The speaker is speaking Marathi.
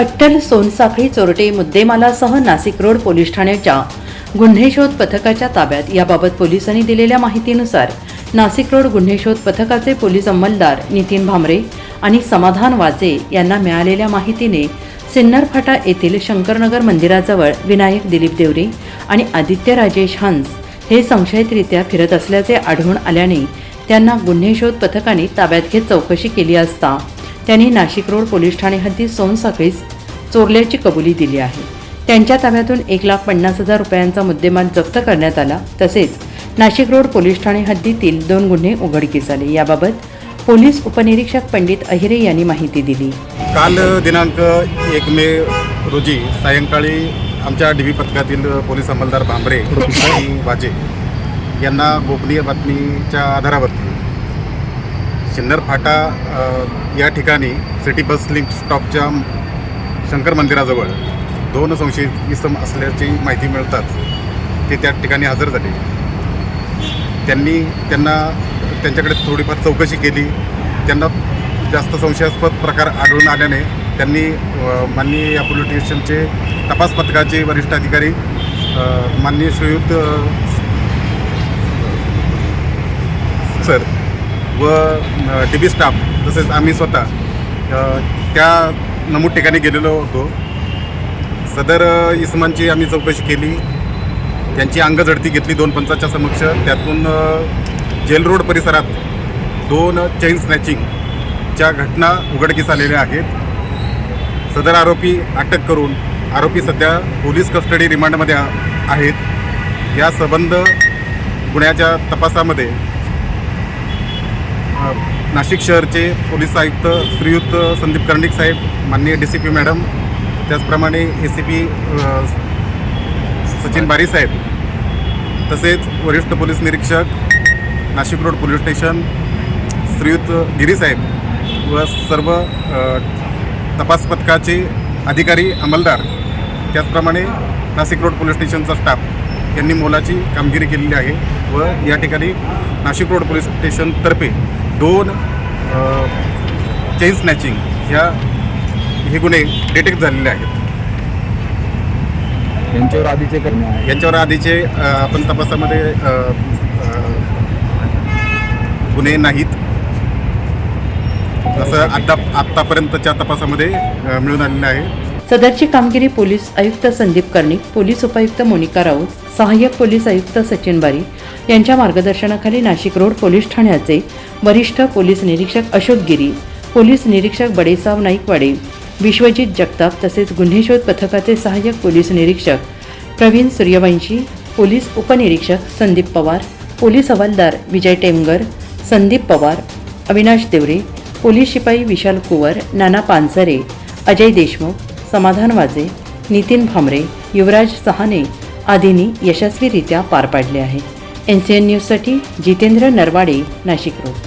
अट्टल सोनसाखळी चोरटे मुद्देमालासह नाशिक रोड पोलीस ठाण्याच्या गुन्हे शोध पथकाच्या ताब्यात. याबाबत पोलिसांनी दिलेल्या माहितीनुसार नाशिक रोड गुन्हे शोध पथकाचे पोलीस अंमलदार नितीन भामरे आणि समाधान वाजे यांना मिळालेल्या माहितीने सिन्नर फाटा येथील शंकरनगर मंदिराजवळ विनायक दिलीप देवरे आणि आदित्य राजेश हंस हे संशयितरित्या फिरत असल्याचे आढळून आल्याने त्यांना गुन्हे शोध पथकाने ताब्यात घेत चौकशी केली असता त्यांनी नाशिक रोड पोलीस ठाणे हद्दीत सोनसाखळीस चोरल्याची कबुली दिली आहे. त्यांच्या ताब्यातून एक लाख पन्नास हजार रुपयांचा मुद्देमाल जप्त करण्यात आला. तसेच नाशिक रोड पोलीस ठाणे हद्दीतील दोन गुन्हे उघडकीस आले. याबाबत पोलीस उपनिरीक्षक पंडित अहिरे यांनी माहिती दिली. काल दिनांक एक मे रोजी सायंकाळी आमच्या डी व्ही पथकातील पोलीस अंमलदार भांबरे आणि वाजे यांना गोपनीय बातमीच्या आधारावरती सिन्नर फाटा या ठिकाणी सिटी बस लिंक स्टॉपच्या शंकर मंदिराजवळ दोन संशयित इसम असल्याची माहिती मिळतात ते त्या ठिकाणी हजर झाले. त्यांनी त्यांना त्यांच्याकडे थोडीफार चौकशी केली. त्यांना जास्त संशयास्पद प्रकार आढळून आल्याने त्यांनी माननीय या पोलीस स्टेशनचे तपास पथकाचे वरिष्ठ अधिकारी माननीय श्रीयुत सर व डी बी स्टाफ तसेच आम्ही स्वतः त्या नमूद ठिकाणी गेलेलो होतो. सदर इसमांची आम्ही चौकशी केली. त्यांची अंगझडती घेतली दोन पंचाच्या समक्ष. त्यातून जेल रोड परिसरात दोन चेन स्नॅचिंगच्या घटना उघडकीस आलेल्या आहेत. सदर आरोपी अटक करून आरोपी सध्या पोलीस कस्टडी रिमांडमध्ये आहेत. या संबंध गुन्ह्याच्या तपासामध्ये नाशिक शहरचे पोलीस आयुक्त श्रीयुत संदीप कर्णिक साहेब माननीय डी सी पी मॅडम त्याचप्रमाणे ए सी पी सचिन बारी साहेब तसेच वरिष्ठ पोलीस निरीक्षक नाशिक रोड पोलीस स्टेशन श्रीयुत गिरी साहेब व सर्व तपास पथकाचे अधिकारी अंमलदार त्याचप्रमाणे नाशिक रोड पोलीस स्टेशनचा स्टाफ यांनी मोलाची कामगिरी केलेली आहे व या ठिकाणी नाशिक रोड पोलीस स्टेशनतर्फे दोन चेन स्नॅचिंग ह्या हे गुन्हे डिटेक्ट झालेले आहेत. यांच्यावर आधीचे करणे यांच्यावर आधीचे आपण तपासामध्ये गुन्हे नाहीत. असं आता आत्तापर्यंतच्या तपासामध्ये मिळून आलेलं आहे. सदरची कामगिरी पोलीस आयुक्त संदीप कर्णिक पोलीस उपायुक्त मोनिका राऊत सहाय्यक पोलीस आयुक्त सचिन बारी यांच्या मार्गदर्शनाखाली नाशिक रोड पोलीस ठाण्याचे वरिष्ठ पोलीस निरीक्षक अशोक गिरी पोलीस निरीक्षक बडेसाव नाईकवाडे विश्वजित जगताप तसेच गुन्हे शोध पथकाचे सहाय्यक पोलीस निरीक्षक प्रवीण सूर्यवंशी पोलीस उपनिरीक्षक संदीप पवार पोलीस हवालदार विजय टेमगर संदीप पवार अविनाश देवरे पोलीस शिपाई विशाल कुवर नाना पानसरे अजय देशमुख समाधान वाजे नितीन भामरे युवराज सहाने आदींनी यशस्वीरित्या पार पाडले आहे. एन सी एन न्यूजसाठी जितेंद्र नरवाडे नाशिक रोड.